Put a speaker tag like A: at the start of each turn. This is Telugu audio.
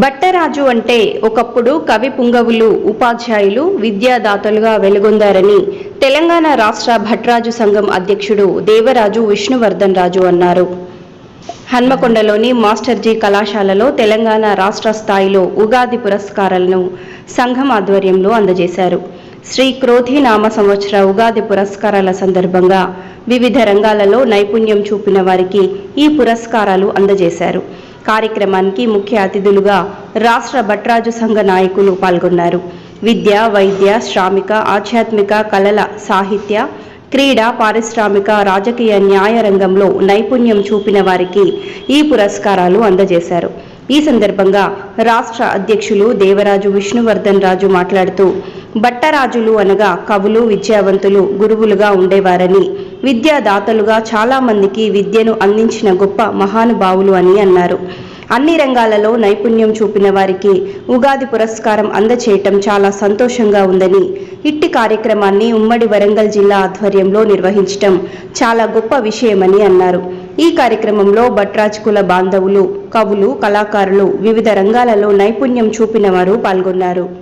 A: బట్టరాజు అంటే ఒకప్పుడు కవి పుంగవులు ఉపాధ్యాయులు విద్యాదాతలుగా వెలుగొందారని తెలంగాణ రాష్ట్ర భట్రాజు సంఘం అధ్యక్షుడు దేవరాజు విష్ణువర్ధన్ రాజు అన్నారు. హన్మకొండలోని మాస్టర్జీ కళాశాలలో తెలంగాణ రాష్ట్ర స్థాయిలో ఉగాది పురస్కారాలను సంఘం ఆధ్వర్యంలో అందజేశారు. శ్రీ క్రోధి నామ సంవత్సర ఉగాది పురస్కారాల సందర్భంగా వివిధ రంగాలలో నైపుణ్యం చూపిన వారికి ఈ పురస్కారాలు అందజేశారు. కార్యక్రమానికి ముఖ్య అతిథులుగా రాష్ట్ర భట్రాజు సంఘ నాయకులు పాల్గొన్నారు. విద్య వైద్య శ్రామిక ఆధ్యాత్మిక కళల సాహిత్య క్రీడ పారిశ్రామిక రాజకీయ న్యాయ రంగంలో నైపుణ్యం చూపిన వారికి ఈ పురస్కారాలు అందజేశారు. ఈ సందర్భంగా రాష్ట్ర అధ్యక్షులు దేవరాజు విష్ణువర్ధన్ రాజు మాట్లాడుతూ బట్టరాజులు అనగా కవులు విద్యావంతులు గురువులుగా ఉండేవారని విద్యాదాతలుగా చాలామందికి విద్యను అందించిన గొప్ప మహానుభావులు అని అన్నారు. అన్ని రంగాలలో నైపుణ్యం చూపిన వారికి ఉగాది పురస్కారం అందచేయటం చాలా సంతోషంగా ఉందని ఇట్టి కార్యక్రమాన్ని ఉమ్మడి వరంగల్ జిల్లా ఆధ్వర్యంలో నిర్వహించటం చాలా గొప్ప విషయమని అన్నారు. ఈ కార్యక్రమంలో భట్రాజ్ కుల బాంధవులు కవులు కళాకారులు వివిధ రంగాలలో నైపుణ్యం చూపిన వారు పాల్గొన్నారు.